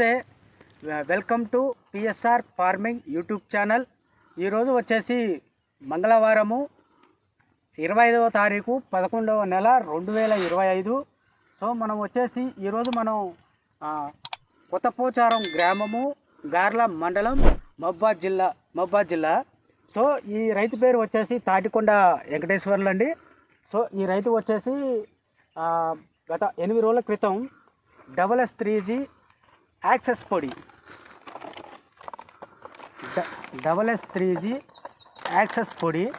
నమస్తే. Welcome to PSR farming YouTube channel. ఈరోజు వచ్చేసి మంగళవారము ఇరవై ఐదవ తారీఖు పదకొండవ నెల రెండు వేల ఇరవై ఐదు. సో మనం వచ్చేసి ఈరోజు మనం కొత్తపోచారం గ్రామము గార్ల మండలం మహబాద్ జిల్లా మహబాద్ జిల్లా. సో ఈ రైతు పేరు వచ్చేసి తాటికొండ వెంకటేశ్వర్లు అండి సో ఈ రైతు వచ్చేసి గత ఎనిమిది రోజుల క్రితం double S three G access పొడి. డ- double S three G access పొడి.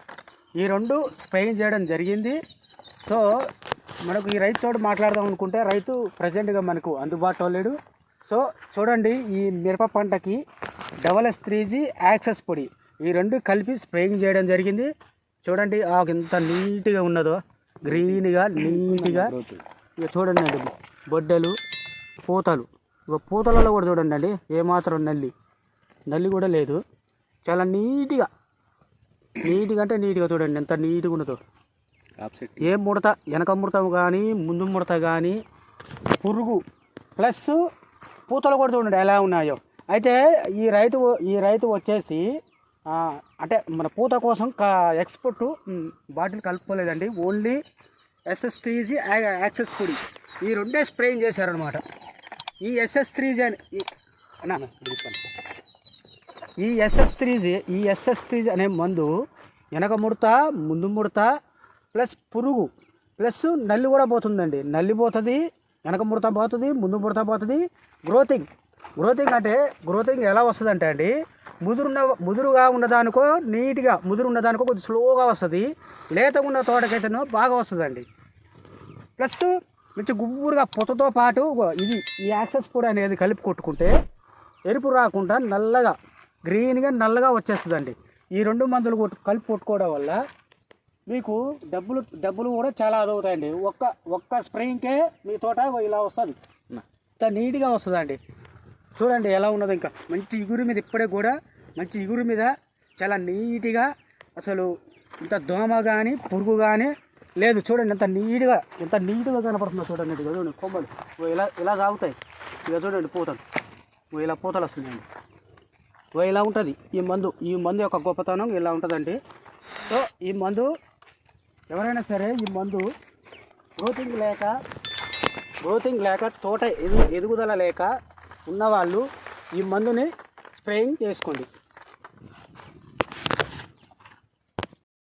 ఈ రెండు స్ప్రేయింగ్ చేయడం జరిగింది. సో మనకు ఈ రైతు మాట్లాడదాం అనుకుంటే రైతు ప్రజెంట్గా మనకు అందుబాటులో లేడు. సో చూడండి ఈ మిరప పంటకి double S three G access పొడి. ఈ రెండు కలిపి స్ప్రేయింగ్ చేయడం జరిగింది. చూడండి ఆకు ఎంత నీట్గా ఉన్నదో. గ్రీన్గా నీట్గా. ఇక చూడండి బొడ్డలు పూతలు. ఇక పూతలలో కూడా చూడండి అండి ఏమాత్రం నల్లి. నల్లి కూడా లేదు. చాలా నీట్గా నీట్గా అంటే నీట్గా చూడండి ఎంత నీట్గా ఉన్నదో. ఏ ముడత వెనక ముడత కానీ ముందు ముడత కానీ పురుగు ప్లస్ పూతలు కూడా చూడండి ఎలా ఉన్నాయో. అయితే ఈ రైతు ఈ రైతు వచ్చేసి అంటే మన పూత కోసం export bottle కలుపుకోలేదండి. Only SS three G access పొడి ఈ రెండే స్ప్రేయింగ్ చేశారనమాట ఈ ఎస్ఎస్ త్రీజీ అని ఈ- ఈ ఎస్ఎస్ త్రీ ఈ ఎస్ఎస్ త్రీజీ అనే మందు వెనక ముడత ముందు ముడత ప్లస్ పురుగు ప్లస్ నల్లి కూడా పోతుందండి. నల్లి పోతుంది వెనక ముడత పోతుంది ముందు ముడత పోతుంది. గ్రోతింగ్ గ్రోతింగ్ అంటే గ్రోతింగ్ ఎలా వస్తుంది అంటే అండి ముదురున్న ముదురుగా ఉన్నదానికో నీట్గా ముదురు ఉన్నదానికో కొద్దిగా స్లోగా వస్తుంది. లేత ఉన్న తోటకైతేనో బాగా వస్తుందండి. ప్లస్ మంచి గుబ్బురుగా పొత్తతో పాటు ఇది ఈ యాక్సెస్ పొడి అనేది కలిపి కొట్టుకుంటే ఎరుపు రాకుండా నల్లగా గ్రీన్గా నల్లగా వచ్చేస్తుందండి. ఈ రెండు మందులు కొట్టు కలిపి కొట్టుకోవడం వల్ల మీకు డబ్బులు డబ్బులు కూడా చాలా అదవుతాయండి. ఒక్క ఒక్క స్ప్రేయింగ్కే మీ తోట ఇలా వస్తుంది. ఇంత నీట్గా వస్తుందండి. చూడండి ఎలా ఉన్నది ఇంకా. మంచి ఇగురు మీద ఇప్పుడే కూడా మంచి ఇగురు మీద చాలా నీట్గా అసలు ఇంత దోమ కానీ పురుగు కానీ లేదు చూడండి ఎంత నీట్గా ఎంత నీట్గా కనపడుతుందో చూడండి. ఇది చూడండి కొమ్మలు. ఇలా ఇలా సాగుతాయి. ఇక చూడండి పూతలు. ఇలా పూతలు వస్తున్నాయండి ఓ ఇలా ఉంటుంది. ఈ మందు ఈ మందు యొక్క గొప్పతనం ఇలా ఉంటుందండి సో ఈ మందు ఎవరైనా సరే ఈ మందు గ్రోతింగ్ లేక గ్రోతింగ్ లేక తోట ఎదుగుదల లేక ఉన్నవాళ్ళు ఈ మందుని స్ప్రేయింగ్ చేసుకోండి.